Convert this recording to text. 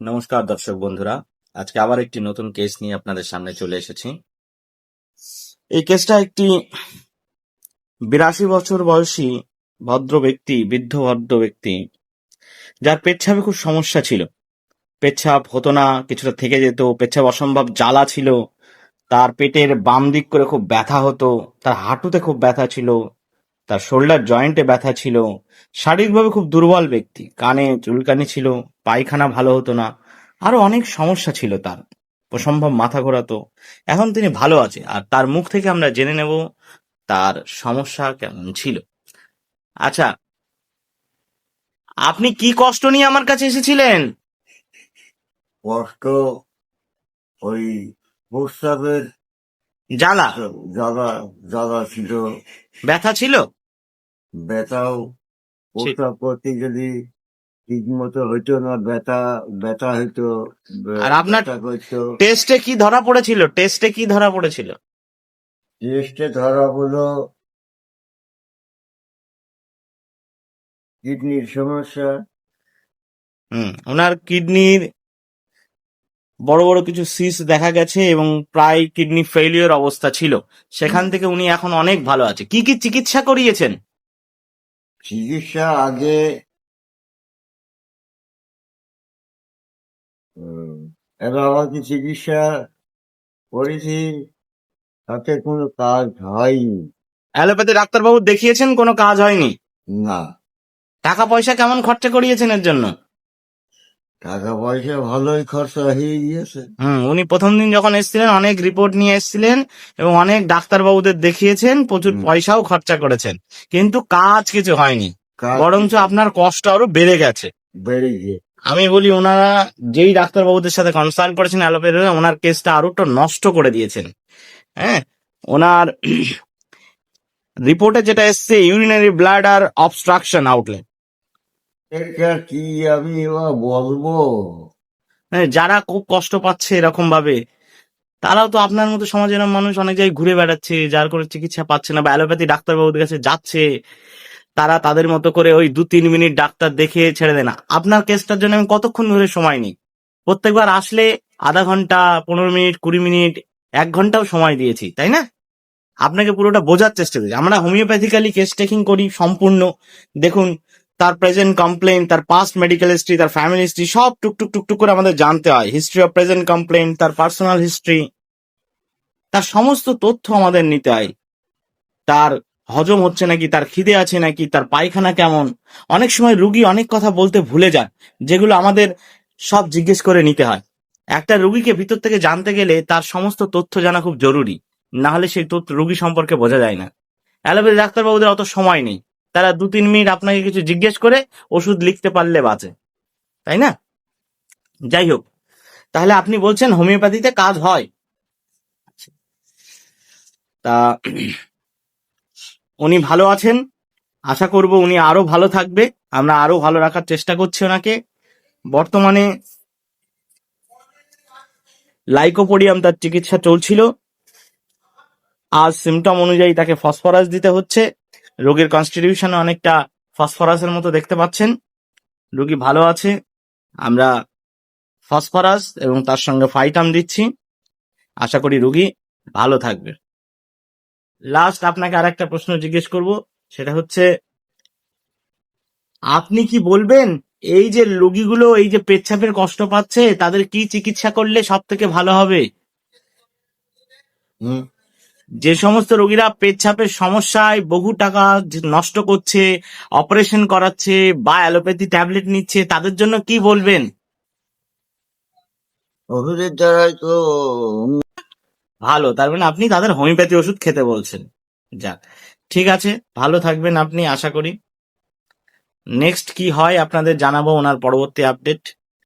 নমস্কার, দর্শক বন্ধুরা। আজকে আবার একটি নতুন কেস নিয়ে আপনাদের সামনে চলে এসেছি। এই কেসটা একটি বিরাশি বছর বয়সী ভদ্র ব্যক্তি, বৃদ্ধ ভদ্র ব্যক্তি, যার পেচ্ছাপে খুব সমস্যা ছিল। পেচ্ছাপ হতো না, কিছুটা থেকে যেত, পেচ্ছাপ অসম্ভব জ্বালা ছিল, তার পেটের বাম দিক করে খুব ব্যথা হতো, তার হাঁটুতে খুব ব্যথা ছিল তার শোল্ডার জয়েন্টে ব্যথা ছিল শারীরিকভাবে খুব দুর্বল ব্যক্তি কানে চুলকানি ছিল পায়খানা ভালো হতো না আরও অনেক সমস্যা ছিল তার। অসম্ভব মাথা ঘোরাতো। এখন তিনি ভালো আছে আর তার মুখ থেকে আমরা জেনে নেব তার সমস্যা কেমন ছিল। আচ্ছা আপনি কি কষ্ট নিয়ে আমার কাছে এসেছিলেন? কষ্ট ওই জ্বালা। জ্বালা জ্বালা ছিল। ব্যথা ছিল? ব্যথাও প্রস্রাব করতে যদি ঠিক মতো হইতো না ব্যথা ব্যথা হইতো আর আপনার- ব্যথা করতো। টেস্টে কি ধরা পড়েছিল? টেস্টে কি ধরা পড়েছিল? টেস্টে ধরা হলো কিডনির সমস্যা। হুম ওনার কিডনির বড় বড় কিছু সিস দেখা গেছে এবং প্রায় কিডনি ফেলিওর অবস্থা ছিল। সেখান থেকে উনি এখন অনেক ভালো আছে। কি কি চিকিৎসা করিয়েছেন? চিকিৎসা আগে অ্যালোপ্যাথি চিকিৎসা করেছি তাতে কোনো কাজ হয়নি। অ্যালোপ্যাথি ডাক্তারবাবু দেখিয়েছেন কোনো কাজ হয়নি? না। টাকা পয়সা কেমন খরচা করিয়েছেন এর জন্য? টাকা পয়সা ভালোই খরচা হয়ে গিয়েছে। হুম উনি প্রথম দিন যখন এসেছিলেন অনেক রিপোর্ট নিয়ে এসেছিলেন এবং অনেক ডাক্তারবাবুদের দেখিয়েছেন প্রচুর পয়সাও খরচা করেছেন। কিন্তু কাজ কিছু হয়নি। কাজ বরঞ্চ আপনার কষ্ট আরও বেড়ে গেছে। বেড়ে গিয়ে। আমি বলি ওনারা যেই ডাক্তারবাবুদের সাথে কনসাল্ট করেছেন অ্যালোপ্যাথি ওনার কেসটা আরও একটু নষ্ট করে দিয়েছেন। হ্যাঁ? ওনার রিপোর্টে যেটা এসছে ইউরিনারি ব্লাড আর অবস্ট্রাকশন আউটলেট এটা কি আমি বলব? হ্যাঁ, যারা খুব কষ্ট পাচ্ছে এরকম ভাবে তারাও তো আপনার মতো সমাজের মানুষ অনেক জায়গায় ঘুরে বেড়াচ্ছে যার করে চিকিৎসা পাচ্ছে না বা অ্যালোপ্যাথি ডাক্তারবাবুদের কাছে যাচ্ছে তারা তাদের মতো করে ওই দু তিন মিনিট ডাক্তার দেখে ছেড়ে দেয় না। আপনার কেসটার জন্য আমি কতক্ষণ ধরে সময় নিই? প্রত্যেকবার আসলে আধা ঘণ্টা পনেরো মিনিট কুড়ি মিনিট এক ঘন্টাও সময় দিয়েছি তাই না? আপনাকে পুরোটা বোঝার চেষ্টা করি। আমরা হোমিওপ্যাথিক্যালি কেস টেকিং করি সম্পূর্ণ। দেখুন তার প্রেজেন্ট কমপ্লেন তার পাস্ট মেডিকেল হিস্ট্রি তার ফ্যামিলি হিস্ট্রি সব টুকটুক টুকটুক করে আমাদের জানতে হয়। হিস্ট্রি অফ প্রেজেন্ট কমপ্লেন তার পার্সোনাল হিস্ট্রি তার সমস্ত তথ্য আমাদের নিতে হয়। তার হজম হচ্ছে নাকি, তার খিদে আছে নাকি, তার পায়খানা কেমন? অনেক সময় রুগী অনেক কথা বলতে ভুলে যায়, যেগুলো আমাদের সব জিজ্ঞেস করে নিতে হয়। একটা রুগীকে ভিতর থেকে জানতে গেলে তার সমস্ত তথ্য জানা খুব জরুরি, না হলে সেই তথ্য রুগী সম্পর্কে বোঝা যায় না। অ্যালোপ্যাথি ডাক্তারবাবুদের অত সময় নেই। তারা দু তিন মিনিট আপনাকে কিছু জিজ্ঞেস করে ওষুধ লিখতে পারলে বাঁচে। তাই না? যাই হোক, তাহলে আপনি বলছেন হোমিওপ্যাথিতে কাজ হয়। তা উনি ভালো আছেন। আশা করব উনি আরও ভালো থাকবে। আমরা আরও ভালো রাখার চেষ্টা করছি ওনাকে। বর্তমানে লাইকোপোডিয়াম তার চিকিৎসা চলছিল। আজ সিমটম অনুযায়ী তাকে ফসফরাস দিতে হচ্ছে। রোগীর কনস্টিটিউশন অনেকটা ফসফরাসের মতো দেখতে পাচ্ছেন। রোগী ভালো আছে। আমরা ফসফরাস এবং তার সঙ্গে ফাইটাম দিচ্ছি। আশা করি রোগী ভালো থাকবে। লাস্ট আপনাকে আর একটা প্রশ্ন জিজ্ঞেস করব। সেটা হচ্ছে, আপনি কি বলবেন, এই যে রোগীগুলো এই যে পেচ্ছাপের কষ্ট পাচ্ছে, তাদের কি চিকিৎসা করলে সব থেকে ভালো হবে? হুম। যে সমস্ত রোগীরা পেচ্ছাপের সমস্যায় বহু টাকা নষ্ট করছে অপারেশন করাচ্ছে বা অ্যালোপ্যাথি ট্যাবলেট নিচ্ছে তাদের জন্য কি বলবেন? ওষুধের দ্বারাই তো ভালো তার মানে আপনি তাদের হোমিওপ্যাথি ওষুধ খেতে বলছেন। যাক ঠিক আছে ভালো থাকবেন আপনি আশা করি। নেক্সট কি হয় আপনাদের জানাব ওনার পরবর্তী আপডেট